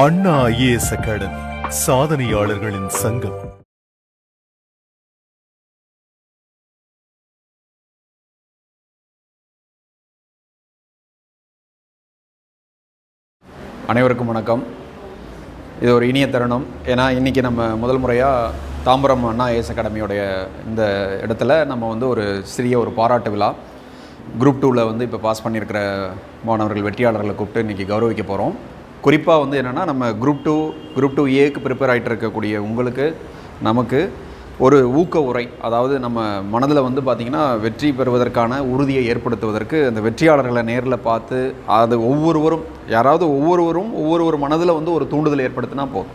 அண்ணா IAS academy சாதனையாளர்களின் சங்கம். அனைவருக்கும் வணக்கம். இது ஒரு இனிய தருணம். ஏன்னா இன்றைக்கி நம்ம முதல் முறையாக தாம்பரம் அண்ணா ஏஎஸ் அகாடமியோடைய இந்த இடத்துல நம்ம வந்து ஒரு சிறிய ஒரு பாராட்டு விழா. குரூப் டூவில் வந்து இப்போ பாஸ் பண்ணியிருக்கிற மாணவர்கள் வெற்றியாளர்களை கூப்பிட்டு இன்றைக்கி கௌரவிக்க போகிறோம் குறிப்பாக வந்து என்னென்னா நம்ம குரூப் டூ குரூப் டூ ஏக்கு ப்ரிப்பேர் ஆகிட்டு இருக்கக்கூடிய உங்களுக்கு நமக்கு ஒரு ஊக்க உரை அதாவது நம்ம மனதில் வந்து பார்த்திங்கன்னா வெற்றி பெறுவதற்கான உறுதியை ஏற்படுத்துவதற்கு அந்த வெற்றியாளர்களை நேரில் பார்த்து அது ஒவ்வொருவரும் யாராவது ஒவ்வொருவரும் ஒவ்வொரு மனதில் வந்து ஒரு தூண்டுதல் ஏற்படுத்தினா போதும்.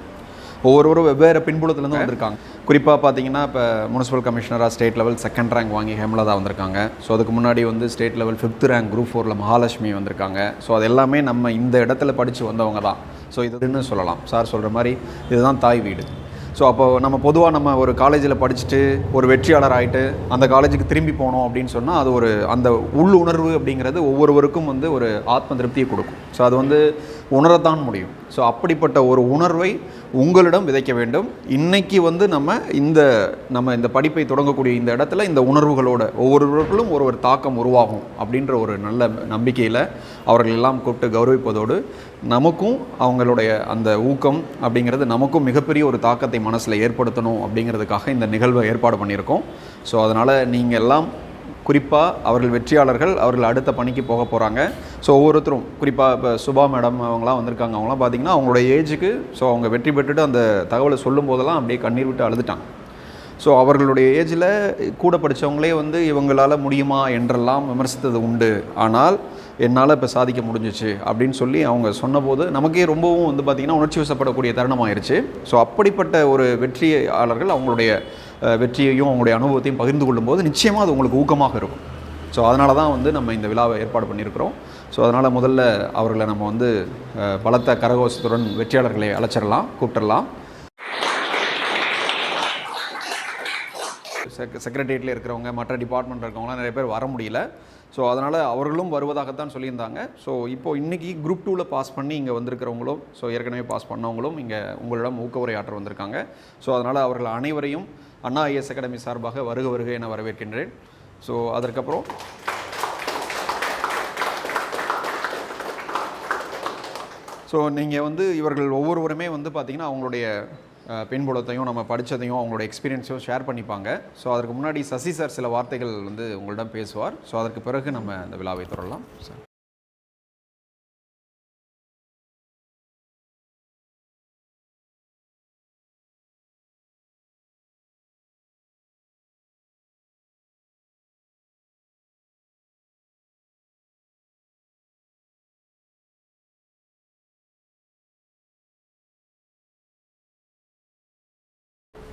ஒவ்வொருவரும் வெவ்வேறு பின்புலத்துலேருந்து வந்திருக்காங்க. குறிப்பாக பார்த்தீங்கன்னா இப்போ முனிசிபல் கமிஷனராக ஸ்டேட் லெவல் செகண்ட் ரேங்க் வாங்கி ஹேமலதா வந்திருக்காங்க. ஸோ அதுக்கு முன்னாடி வந்து state level fifth rank group ஃபோரில் மகாலட்சுமி வந்திருக்காங்க. ஸோ அது எல்லாமே நம்ம இந்த இடத்துல படித்து வந்தவங்க தான் ஸோ இதுன்னு சொல்லலாம். சார் சொல்கிற மாதிரி இதுதான் தாய் வீடு. ஸோ அப்போ நம்ம பொதுவாக நம்ம ஒரு காலேஜில் படிச்சுட்டு ஒரு வெற்றியாளர் ஆகிட்டு அந்த காலேஜுக்கு திரும்பி போனோம் அப்படின்னு சொன்னால் அது ஒரு அந்த உள் உணர்வு அப்படிங்கிறது ஒவ்வொருவருக்கும் வந்து ஒரு ஆத்ம திருப்தியை கொடுக்கும். ஸோ அது வந்து உணரத்தான் முடியும். ஸோ அப்படிப்பட்ட ஒரு உணர்வை உங்களிடம் விதைக்க வேண்டும். இன்னைக்கு வந்து நம்ம இந்த நம்ம இந்த படிப்பை தொடங்கக்கூடிய இந்த இடத்துல இந்த உணர்வுகளோட ஒவ்வொருவர்களும் ஒரு ஒரு தாக்கம் உருவாகும் அப்படின்ற ஒரு நல்ல நம்பிக்கையில் அவர்கள் எல்லாம் கூப்பிட்டு கௌரவிப்பதோடு நமக்கும் அவங்களுடைய அந்த ஊக்கம் அப்படிங்கிறது நமக்கும் மிகப்பெரிய ஒரு தாக்கத்தை மனசில் ஏற்படுத்தணும் அப்படிங்கிறதுக்காக இந்த நிகழ்வை ஏற்பாடு பண்ணியிருக்கோம். ஸோ அதனால் நீங்கள் எல்லாம் குறிப்பாக அவர்கள் வெற்றியாளர்கள் அவர்கள் அடுத்த பணிக்கு போக போகிறாங்க ஸோ ஒவ்வொருத்தரும் குறிப்பாக இப்போ சுபா மேடம் அவங்களாம் வந்திருக்காங்க. அவங்களாம் பார்த்தீங்கன்னா அவங்களோட ஏஜுக்கு ஸோ அவங்க வெற்றி பெற்றுட்டு அந்த தகவலை சொல்லும் போதெல்லாம் அப்படியே கண்ணீர் விட்டு அழுதுட்டாங்க. ஸோ அவர்களுடைய ஏஜில் கூட படித்தவங்களே வந்து இவங்களால் முடியுமா என்றெல்லாம் விமர்சித்தது உண்டு. ஆனால் என்னால் இப்போ சாதிக்க முடிஞ்சிச்சு அப்படின்னு சொல்லி அவங்க சொன்னபோது நமக்கே ரொம்பவும் வந்து பார்த்திங்கன்னா உணர்ச்சி வசப்படக்கூடிய தருணமாயிருச்சு. ஸோ அப்படிப்பட்ட ஒரு வெற்றியாளர்கள் அவங்களுடைய வெற்றியையும் அவங்களுடைய அனுபவத்தையும் பகிர்ந்து கொள்ளும்போது நிச்சயமாக அது உங்களுக்கு ஊக்கமாக இருக்கும். ஸோ அதனால தான் வந்து நம்ம இந்த விழாவை ஏற்பாடு பண்ணியிருக்கிறோம். ஸோ அதனால் முதல்ல அவர்களை நம்ம வந்து பலத்த கரகோஷத்துடன் வெற்றியாளர்களை அழைச்சிடலாம் கூப்பிட்டுடலாம். செக் செக்ரட்டரியேட்டில் இருக்கிறவங்க மற்ற டிபார்ட்மெண்ட் இருக்கவங்களாம் நிறைய பேர் வர முடியல. ஸோ அதனால் அவர்களும் வருவதாகத்தான் சொல்லியிருந்தாங்க. ஸோ இப்போ இன்றைக்கி குரூப் டூவில் பாஸ் பண்ணி இங்கே வந்திருக்கிறவங்களும் ஸோ ஏற்கனவே பாஸ் பண்ணவங்களும் இங்கே உங்களிடம் ஊக்க உரையாற்ற வந்திருக்காங்க. ஸோ அதனால் அவர்கள் அனைவரையும் அண்ணா ஐஎஸ் அகாடமி சார்பாக வருக வருக என வரவேற்கின்றேன். ஸோ அதற்கப்புறம் ஸோ நீங்கள் வந்து இவர்கள் ஒவ்வொருவருமே வந்து பார்த்திங்கன்னா அவங்களுடைய பின்புலத்தையும் நம்ம படித்ததையும் அவங்களோட எக்ஸ்பீரியன்ஸையும் ஷேர் பண்ணிப்பாங்க. ஸோ அதற்கு முன்னாடி சசி சார் சில வார்த்தைகள் வந்து உங்களிடம் பேசுவார். ஸோ அதற்கு பிறகு நம்ம இந்த விழாவை தொடரலாம் சார்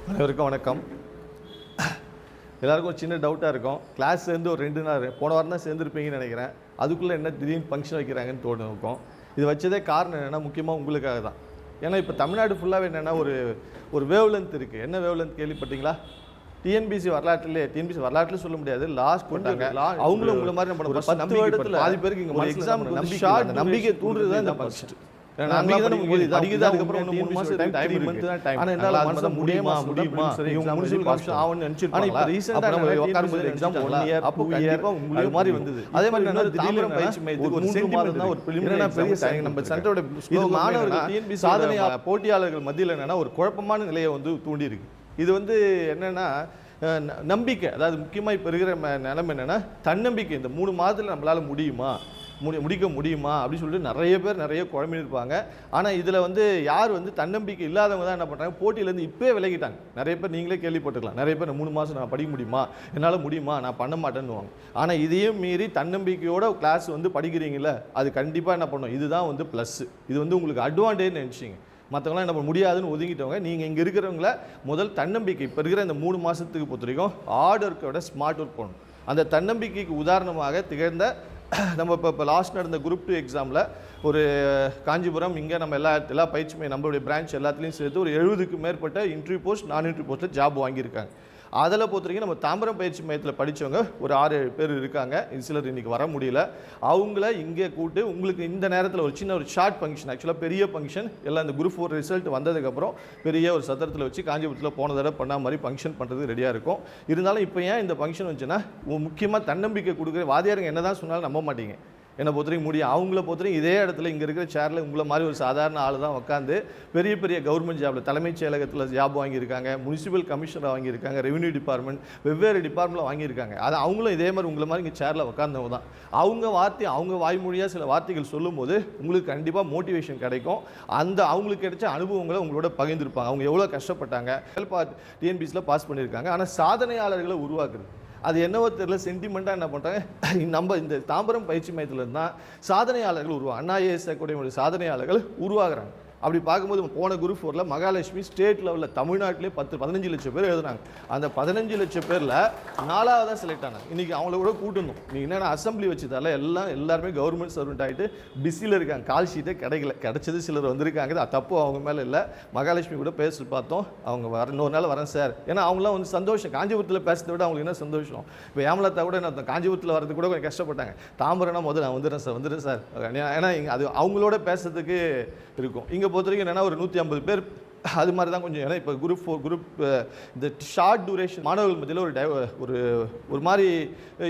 அனைவருக்கும் வணக்கம். எல்லாருக்கும் சின்ன டவுட்டாக இருக்கும். கிளாஸ் சேர்ந்து ஒரு ரெண்டு நாள் போன வாரம் தான் சேர்ந்துருப்பீங்கன்னு நினைக்கிறேன். அதுக்குள்ளே என்ன திடீர்னு ஃபங்க்ஷன் வைக்கிறாங்கன்னு தோணும் இருக்கும். இது வச்சதே காரணம் என்னென்னா முக்கியமாக உங்களுக்காக தான். ஏன்னா இப்போ தமிழ்நாடு ஃபுல்லாகவே என்னென்னா ஒரு ஒரு வேவ் லென்த் இருக்குது என்ன வேவ் லென்த் கேள்விப்பட்டீங்களா டிஎன்பிசி வரலாற்றிலே டிஎன்பிசி வரலாற்றுல சொல்ல முடியாது. லாஸ்ட் போட்டாங்க அவங்களும் உங்களை மாதிரி நம்ம பத்து வருடத்துல பாதி பேருக்கு இங்கே எக்ஸாம் நம்பிக்கை தூண்டுறது தான் இந்த ஃபர்ஸ்ட் போட்டியாளர்கள் மத்தியில் என்னன்னா ஒரு குழப்பமான நிலையை வந்து தூண்டி இருக்கு இது வந்து என்னன்னா நம்பிக்கை. அதாவது முக்கியமாக இப்போ இருக்கிற நிலைமை என்னன்னா தன்னம்பிக்கை. இந்த மூணு மாதத்தில் நம்மளால முடியுமா? முடி முடிக்க முடியுமா அப்படின்னு சொல்லிட்டு நிறைய பேர் நிறைய குழம்பி இருப்பாங்க ஆனால் இதில் வந்து யார் வந்து தன்னம்பிக்கை இல்லாதவங்க தான் என்ன பண்ணுறாங்க போட்டியிலேருந்து இப்போயே விலகிட்டாங்க. நிறைய பேர் நீங்களே கேள்விப்பட்டுக்கலாம் நிறைய பேர் மூணு மாதம் நான் படிக்க முடியுமா? என்னால் முடியுமா? நான் பண்ண மாட்டேன்னுவாங்க. ஆனால் இதையும் மீறி தன்னம்பிக்கையோட கிளாஸ் வந்து படிக்கிறீங்களே அது கண்டிப்பாக என்ன பண்ணும்? இதுதான் வந்து ப்ளஸ்ஸு இது வந்து உங்களுக்கு அட்வான்டேஜ் நினச்சிங்க. மற்றவங்களாம் என்ன பண்ண முடியாதுன்னு ஒதுங்கிட்டவங்க நீங்கள் இங்கே இருக்கிறவங்கள முதல் தன்னம்பிக்கை இப்போ இருக்கிற இந்த மூணு மாதத்துக்கு பொறுத்த வரைக்கும் ஹார்ட் ஒர்க்கோட ஸ்மார்ட் ஒர்க் பண்ணணும் அந்த தன்னம்பிக்கைக்கு உதாரணமாக திகழ்ந்த நம்ம இப்போ இப்போ லாஸ்ட் நடந்த குரூப் டூ எக்ஸாமில் ஒரு காஞ்சிபுரம் இங்கே நம்ம எல்லா எல்லா பயிற்சியுமே நம்மளுடைய பிரான்ச் எல்லாத்துலேயும் சேர்த்து ஒரு எழுபதுக்கு மேற்பட்ட இன்டர்வியூ போஸ்ட் நான் இன்டர்வியூ போஸ்ட்டில் ஜாப் வாங்கியிருக்காங்க. அதில் பொறுத்த வரைக்கும் நம்ம தாம்பரம் பயிற்சி மையத்தில் படித்தவங்க ஒரு ஆறு ஏழு பேர் இருக்காங்க. சிலர் இன்றைக்கி வர முடியல. அவங்கள இங்கே கூட்டு உங்களுக்கு இந்த நேரத்தில் ஒரு சின்ன ஒரு ஷார்ட் ஃபங்க்ஷன் ஆக்சுவலாக பெரிய ஃபங்க்ஷன் எல்லாம் இந்த குரூப் ஃபோர் ரிசல்ட் வந்ததுக்கப்புறம் பெரிய ஒரு சத்திரத்தில் வச்சு காஞ்சிபுரத்தில் போன தடவை பண்ண மாதிரி ஃபங்க்ஷன் பண்ணுறது ரெடியாக இருக்கும். இருந்தாலும் இப்போ ஏன் இந்த ஃபங்க்ஷன் வந்துச்சுன்னா முக்கியமாக தன்னம்பிக்கை கொடுக்குற வாதியாருங்க என்ன தான் சொன்னாலும் நம்ப மாட்டீங்க. என்னை பொறுத்தவரைக்கும் முடியும் அவங்கள பொறுத்தவரைக்கும் இதே இடத்துல இங்கே இருக்கிற சேரில் உங்களை மாதிரி ஒரு சாதாரண ஆள் தான் உட்காந்து பெரிய பெரிய கவர்மெண்ட் ஜாபில் தலைமைச் செயலகத்தில் ஜாப் வாங்கியிருக்காங்க முனிசிபல் கமிஷனர் வாங்கியிருக்காங்க ரெவன்யூ டிபார்ட்மெண்ட் வெவ்வேறு டிபார்ட்மெண்ட்டில் வாங்கியிருக்காங்க. அது அவங்களும் இதே மாதிரி உங்களை மாதிரி இங்கே சேரில் உட்காந்தவங்க தான். அவங்க வார்த்தை அவங்க வாய்மொழியாக சில வார்த்தைகள் சொல்லும்போது உங்களுக்கு கண்டிப்பாக மோட்டிவேஷன் கிடைக்கும். அந்த அவங்களுக்கு கிடைச்ச அனுபவங்களை உங்களோட பகிர்ந்துருப்பாங்க. அவங்க எவ்வளோ கஷ்டப்பட்டாங்க. டிஎன்பிசியில் பாஸ் பண்ணியிருக்காங்க. ஆனால் சாதனையாளர்களை உருவாக்குறது. அது என்னவோ தெரியல சென்டிமெண்ட்டாக என்ன பண்ணுறாங்க நம்ம இந்த தாம்பரம் பயிற்சி மையத்தில் தான் சாதனையாளர்கள் உருவா அண்ணா ஏஎஸ் அகாடமியோட சாதனையாளர்கள் உருவாகிறாங்க. அப்படி பார்க்கும்போது போன குரூப் ஃபோரில் மகாலட்சுமி ஸ்டேட் லெவலில் தமிழ்நாட்டிலே பத்து பதினஞ்சு லட்சம் பேர் எழுதுனாங்க. அந்த பதினஞ்சு லட்சம் பேரில் நாலாவதாக செலக்ட் ஆனாங்க. இன்றைக்கி அவங்கள கூட கூட்டணும். நீங்கள் என்னென்ன அசம்பிளி வச்சதால எல்லாம் எல்லாருமே கவர்மெண்ட் சர்வெண்ட் ஆகிட்டு பிஸியில் இருக்காங்க. கால் ஷீட்டே கிடைக்கல. கிடைச்சது சிலர் வந்திருக்காங்க. அது தப்பு அவங்க மேலே இல்லை. மகாலட்சுமி கூட பேசி பார்த்தோம். அவங்க வர இன்னொரு நாள் வரேன் சார் ஏன்னா அவங்களாம் வந்து சந்தோஷம். காஞ்சிபுரத்தில் பேசுறதை விட அவங்களுக்கு என்ன சந்தோஷம்? இப்போ ஏமலத்தா கூட என்ன காஞ்சிபுரத்தில் வரது கூட கொஞ்சம் கஷ்டப்பட்டாங்க. தாம்பரம்னா முதல்ல நான் வந்துடுறேன் சார் வந்துடுறேன் சார் ஏன்னா இங்கே அது அவங்களோட பேசுறதுக்கு இருக்கும். இங்கே பொறுத்த வரைக்கும் என்னென்னா ஒரு நூற்றி ஐம்பது பேர். அது மாதிரி தான் கொஞ்சம் ஏன்னா இப்போ குரூப் ஃபோர் குரூப் இந்த ஷார்ட் டூரேஷன் மாணவர்கள் மத்தியில் ஒரு டைவ ஒரு ஒரு மாதிரி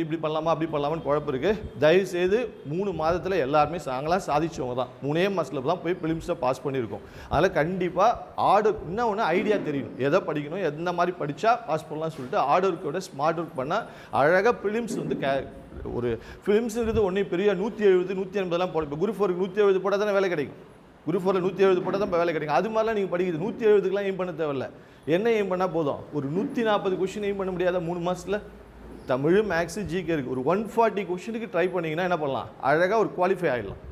இப்படி பண்ணலாமா அப்படி பண்ணலாமான்னு குழப்பம் இருக்குது தயவுசெய்து மூணு மாதத்தில் எல்லாருமே நாங்களாம் சாதிச்சவங்க தான். மூணே மாதத்தில் தான் போய் ஃபிலிம்ஸில் பாஸ் பண்ணியிருக்கோம். அதனால் கண்டிப்பாக ஆர்டர் இன்னும் ஒன்று ஐடியா தெரியணும். எதை படிக்கணும் எந்த மாதிரி படித்தா பாஸ் பண்ணலாம்னு சொல்லிட்டு ஆர்டர் ஒர்க்கோட ஸ்மார்ட் ஒர்க் பண்ணால் அழகாக ஃபிலிம்ஸ் வந்து கே ஒரு ஃபிலிம்ஸுங்கிறது ஒன்றும் பெரிய நூற்றி எழுபது நூற்றி எண்பதுலாம் போட இப்போ குரூப் ஃபோருக்கு நூற்றி எழுபது போட்டால் தானே வேலை கிடைக்கும். குரூப் ஃபோரில் நூற்றி எழுபது போட்டால் தான் வேலை கிடைக்கும். அது மாதிரிலாம் நீங்கள் படிக்கிறது நூற்றி எழுபதுக்குலாம் எய்ம் பண்ண தேவையில்ல. என்ன எய்ம் பண்ணால் போதும்? ஒரு நூற்றி நாற்பது கொஷின் எய்ம் பண்ண முடியாத மூணு மாதத்தில் தமிழ் மேக்ஸு ஜிகே இருக்குது ஒரு ஒன் ஃபார்ட்டி கொஷினுக்கு ட்ரை பண்ணிங்கன்னா என்ன பண்ணலாம்? அழகாக ஒரு குவாலிஃபை ஆகிடலாம்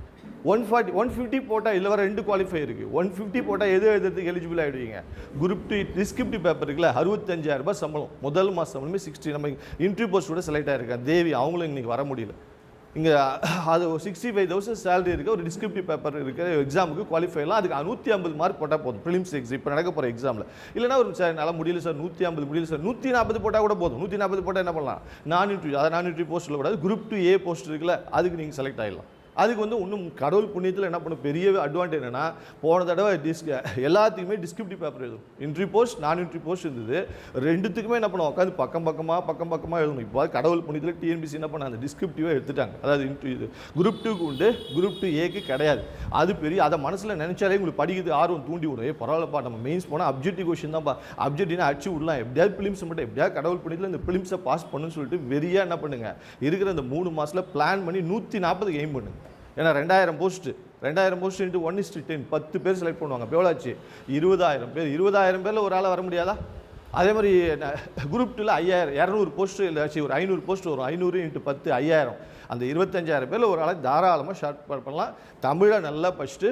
ஒன் ஃபார்ட்டி ஒன் ஃபிஃப்டி போட்டால் இதில் வர ரெண்டு குவாலிஃபை இருக்குது ஒன் ஃபிஃப்டி போட்டால் எது எழுதுறதுக்கு எலிஜிபிள் ஆகிடுவீங்க குரூப் டூ டிஸ்கிரிப்டிவ் பேப்பர் இருக்குல்ல அறுபத்தஞ்சாயிரம் ரூபாய் சம்பளம். முதல் மாதம் சம்பளமே சிக்ஸ்டி நம்ம இன்டர்வியூ போஸ்ட் கூட செலக்ட் ஆகிருக்கேன் தேவி அவங்களும் இன்னைக்கு வர முடியல. இங்கே அது சிக்ஸ்டி ஃபைவ் தௌசண்ட் சேலரி இருக்குது ஒரு டிஸ்கிரிப்டிவ் பேப்பர் இருக்குது எக்ஸாமுக்கு குவாலிஃபைலாம் அதுக்கு நூற்றி ஐம்பது மார்க் போட்டால் போதும் ப்ரிலிம்ஸ் எக்ஸாம் இப்போ நடக்க போகிற எக்ஸாமில் இல்லைனா ஒரு சார் என்னால் முடியல சார் நூற்றி ஐம்பது முடியல சார் நூற்றி நாற்பது போட்டால் கூட போதும். நூற்றி நாற்பது போட்டால் என்ன பண்ணலாம்? நான் நியூட்ரி அதை நான் நியூட்ரி போஸ்ட்டில் கூடாது குரூப் டூ ஏ போஸ்ட் இருக்குல்ல அதுக்கு நீங்கள் செலக்ட் ஆகிடலாம் அதுக்கு வந்து இன்னும் கடவுள் புண்ணியத்தில் என்ன பண்ணும்? பெரிய அட்வான்டேஜ் என்னன்னா போன தடவை டிஸ் எல்லாத்துக்குமே டிஸ்கிரிப்டிவ் பேப்பர் எழுதும். இன்ட்ரி போஸ்ட் நான் இன்ட்ரி போஸ்ட் இருந்தது. ரெண்டுத்துக்குமே என்ன பண்ணுவோம் உட்காந்து பக்கம் பக்கமாக பக்கம் பக்கமாக எழுதணும். இப்போ கடவுள் புண்ணியத்தில் டிஎன்பிசி என்ன பண்ண அந்த டிஸ்கிரிப்டிவாக எடுத்துட்டாங்க. அதாவது இன்ட்ரி இது. குரூப் டூக்கு உண்டு. குரூப் டூ ஏக்கு கிடையாது. அது பெரிய அதை மனசில் நினச்சாலே உங்களுக்கு படிக்கிறது ஆர்வம் தூண்டி விடும். ஏ பரவாயில்லப்பா நம்ம மெயின்ஸ் போனால் அப்ஜெக்டிவ் கொஷின் தான்ப்பா. அப்ஜெக்டிவ்னா அடிச்சு விடலாம். எப்படியாவது பிலிம்ஸ் மட்டும் எப்படியாவது கடவுள் புண்ணியத்தில் இந்த பிலிம்ஸை பாஸ் பண்ணுன்னு சொல்லிட்டு வெறியாக என்ன பண்ணுங்க? இருக்கிற இந்த மூணு மாதத்தில் பிளான் பண்ணி நூற்றி நாற்பதுக்கு எய்ம் பண்ணுங்க. ஏன்னா ரெண்டாயிரம் போஸ்ட்டு ரெண்டாயிரம் post into one is to ten பத்து பேர் செலக்ட் பண்ணுவாங்க. எவ்வளோ ஆச்சு இருபதாயிரம் பேர். இருபதாயிரம் பேரில் ஒரு ஆளாக வர முடியாதா? அதே மாதிரி குரூப் டூவில் ஐயாயிரம் இரநூறு போஸ்ட் இல்லை ஆச்சு ஒரு ஐநூறு போஸ்ட் வரும். ஐநூறு இன்ட்டு பத்து ஐயாயிரம். அந்த இருபத்தஞ்சாயிரம் பேரில் ஒரு ஆளை தாராளமாக ஷார்ட் பண்ணலாம். தமிழை நல்லா படிச்சுட்டு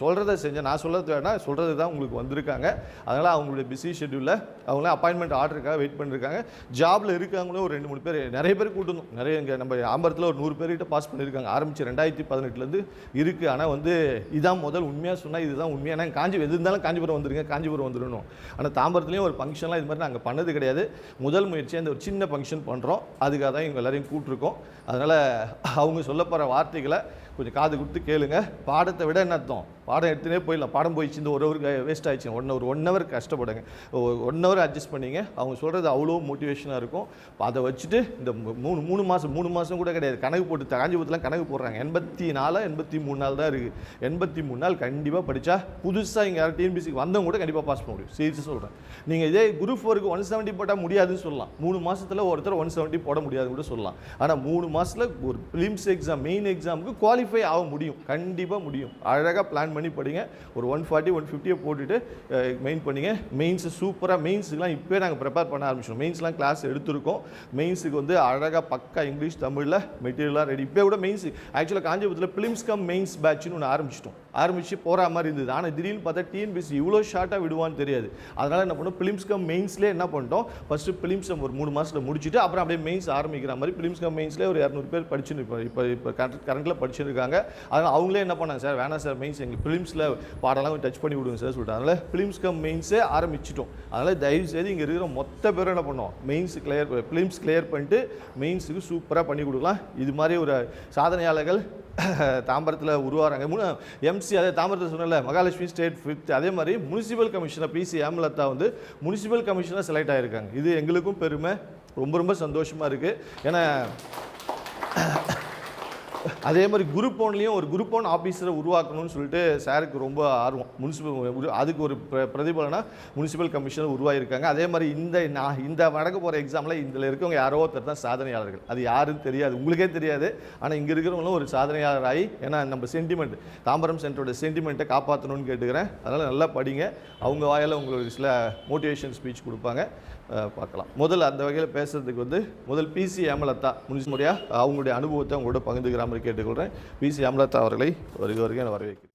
சொல்கிறத செஞ்சேன் நான் சொல்கிறது வேணால் சொல்கிறது தான் உங்களுக்கு வந்திருக்காங்க. அதனால் அவங்களுடைய பிஸி ஷெட்யூலில் அவங்களாம் அப்பாயின்மெண்ட் ஆர்டருக்காக வெயிட் பண்ணியிருக்காங்க ஜாபில் இருக்கவங்களும் ஒரு ரெண்டு மூணு பேர் நிறைய பேர் கூட்டணும் நிறைய இங்கே நம்ம ஆம்பரத்தில் ஒரு நூறு பேர்கிட்ட பாஸ் பண்ணியிருக்காங்க ஆரம்பிச்சு ரெண்டாயிரத்தி பதினெட்டுலேருந்து இருக்குது ஆனால் வந்து இதான் முதல் உண்மையாக சொன்னால் இதுதான் உண்மையாக காஞ்சி எது இருந்தாலும் காஞ்சிபுரம் வந்துருங்க காஞ்சிபுரம் வந்துடணும் ஆனால் தாம்பரத்துலேயும் ஒரு ஃபங்க்ஷன்லாம் இது மாதிரி நாங்கள் பண்ணது கிடையாது. முதல் முயற்சியாக இந்த ஒரு சின்ன ஃபங்க்ஷன் பண்ணுறோம் அதுக்காக தான் இவங்க எல்லாரையும் கூப்பிட்ருக்கோம் அதனால் அவங்க சொல்ல போகிற வார்த்தைகளை கொஞ்சம் காது கொடுத்து கேளுங்க. பாடத்தை விட என்ன அர்த்தம்? பாடம் எடுத்துனே போயிடலாம். பாடம் போயிடுச்சு இந்த ஒரு ஹவருக்கு வேஸ்ட் ஆயிடுச்சு. ஒன் ஹவர் ஒன் ஹவர் கஷ்டப்படுங்க. ஒன் ஹவர் அட்ஜஸ்ட் பண்ணிங்க. அவங்க சொல்கிறது அவ்வளோ மோட்டிவேஷனாக இருக்கும். அதை வச்சுட்டு இந்த மூணு மூணு மாதம் மூணு மாதம் கூட கிடையாது. கணக்கு போட்டு காஞ்சிபுரத்தில் கணக்கு போடுறாங்க. எண்பத்தி நாலா எண்பத்தி மூணு நாள் தான் இருக்குது எண்பத்தி மூணு நாள் கண்டிப்பாக படித்தா புதுசாக இங்கே யாரும் டிஎன்பிசிக்கு வந்தவங்க கூட கண்டிப்பாக பாஸ் பண்ண முடியும். சீரியஸாக சொல்கிறேன் நீங்கள் இதே குரூப் ஃபோருக்கு ஒன் செவன்ட்டி போட்டால் முடியாதுன்னு சொல்லலாம். மூணு மாதத்தில் ஒருத்தர் ஒன் செவன்ட்டி போட முடியாதுன்னு கூட சொல்லலாம். ஆனால் மூணு மாதத்தில் ஒரு ஃபிலிம்ஸ் எக்ஸாம் மெயின் எக்ஸாமுக்கு குவாலிஃபை ஆக முடியும். கண்டிப்பாக முடியும். அழகாக பிளான் பண்ணி படிங்க. ஒரு ஒன் ஃபார்ட்டி ஒன் ஃபிஃப்டியை போட்டுட்டு மெயின் பண்ணிங்க. மெயின்ஸ் சூப்பராக மெயின்ஸுக்குலாம் இப்போயே நாங்கள் ப்ரிப்பேர் பண்ண ஆரம்பிச்சிடும் மெயின்ஸ்லாம் கிளாஸ் எடுத்திருக்கோம். மெயின்ஸுக்கு வந்து அழகாக பக்கா இங்கிலீஷ் தமிழில் மெட்டீரியலாக ரெடி இப்போ கூட மெயின்ஸ் ஆக்சுவலாக காஞ்சிபுரத்தில் ஃபிலிம்ஸ் கம் மெயின்ஸ் பேட்ச்னு ஒன்று ஆரம்பிச்சிட்டோம். ஆரம்பித்து போகிற மாதிரி இருந்தது. ஆனால் திடீர்னு பார்த்தா டிஎன்பிசி இவ்வளோ ஷார்ட்டாக விடுவான்னு தெரியாது. அதனால் என்ன பண்ணோம்? பிலிம்ஸ்கம் மெயின்ஸ்லேயே என்ன பண்ணிட்டோம்? ஃபஸ்ட்டு பிலிம்ஸ் ஒரு மூணு மாதத்தில் முடிச்சுட்டு அப்புறம் அப்படியே மெயின்ஸ் ஆரம்பிக்கிற மாதிரி பிலிம்ஸ் கம் மெயின்ஸ்லேயே ஒரு இரநூறு பேர் படிச்சுன்னு இப்போ இப்போ இப்போ கரண்ட் கரண்ட்டில் படிச்சுருக்காங்க. அதனால் அவங்களே என்ன பண்ணாங்க சார்? வேணாம் சார் மெயின்ஸ் எங்கள் ஃபிலிம்ஸில் பாடலாம் டச் பண்ணி விடுங்க சார் சொல்லிட்டு. அதனால் ஃபிலிம்ஸ் கம் மெயின்ஸே ஆரம்பிச்சிட்டோம். அதனால் தயவு செய்து இங்கே இருக்கிற மொத்த பேரும் என்ன பண்ணோம்? மெயின்ஸ் கிளியர் ஃபிலிம்ஸ் கிளியர் பண்ணிட்டு மெயின்ஸுக்கு சூப்பராக பண்ணி கொடுக்கலாம். இது மாதிரி ஒரு சாதனையாளர்கள் தாம்பரத்தில் உருவாகிறாங்க முன்ன எம்சி அதே தாம்பரத்தில் சொன்னல மகாலட்சுமி ஸ்டேட் ஃபிஃப்த் அதே மாதிரி முனிசிபல் கமிஷனர் பிசி ஹேமலதா வந்து முனிசிபல் கமிஷனர் செலக்ட் ஆகியிருக்காங்க இது எங்களுக்கும் பெருமை. ரொம்ப ரொம்ப சந்தோஷமாக இருக்குது ஏன்னா அதே மாதிரி குரூப் ஒன்லேயும் ஒரு குரூப் ஒன் ஆஃபீஸரை உருவாக்கணும்னு சொல்லிட்டு சாருக்கு ரொம்ப ஆர்வம். முனிசிபல் அதுக்கு ஒரு பிர பிரதிபலனாக முனிசிபல் கமிஷனர் உருவாகியிருக்காங்க. அதே மாதிரி இந்த நான் இந்த நடக்க போகிற எக்ஸாமில் இதில் இருக்கவங்க யாரோ ஒருத்தர் தான் சாதனையாளர்கள். அது யாருன்னு தெரியாது. உங்களுக்கே தெரியாது. ஆனால் இங்கே இருக்கிறவங்களும் ஒரு சாதனையாளர் ஆகி ஏன்னா நம்ம சென்டிமெண்ட் தாம்பரம் சென்டரோட சென்டிமெண்ட்டை காப்பாற்றணும்னு கேட்டுக்கிறேன். அதனால் நல்லா படிங்க. அவங்க வாயால் உங்களுக்கு சில மோட்டிவேஷன் ஸ்பீச் கொடுப்பாங்க. பார்க்கலாம். முதல்ல அந்த வகையில் பேசுகிறதுக்கு வந்து முதல் பிசி ஏமலத்தா முனிசிபல் முறையாக அவங்களுடைய அனுபவத்தை அவங்களோட பகிர்ந்துக்கிற மாதிரி கேட்டுக்கொள்கிறேன். பிசி அமலதா அவர்களை வருக வருகை நான் வரவேற்கிறேன்.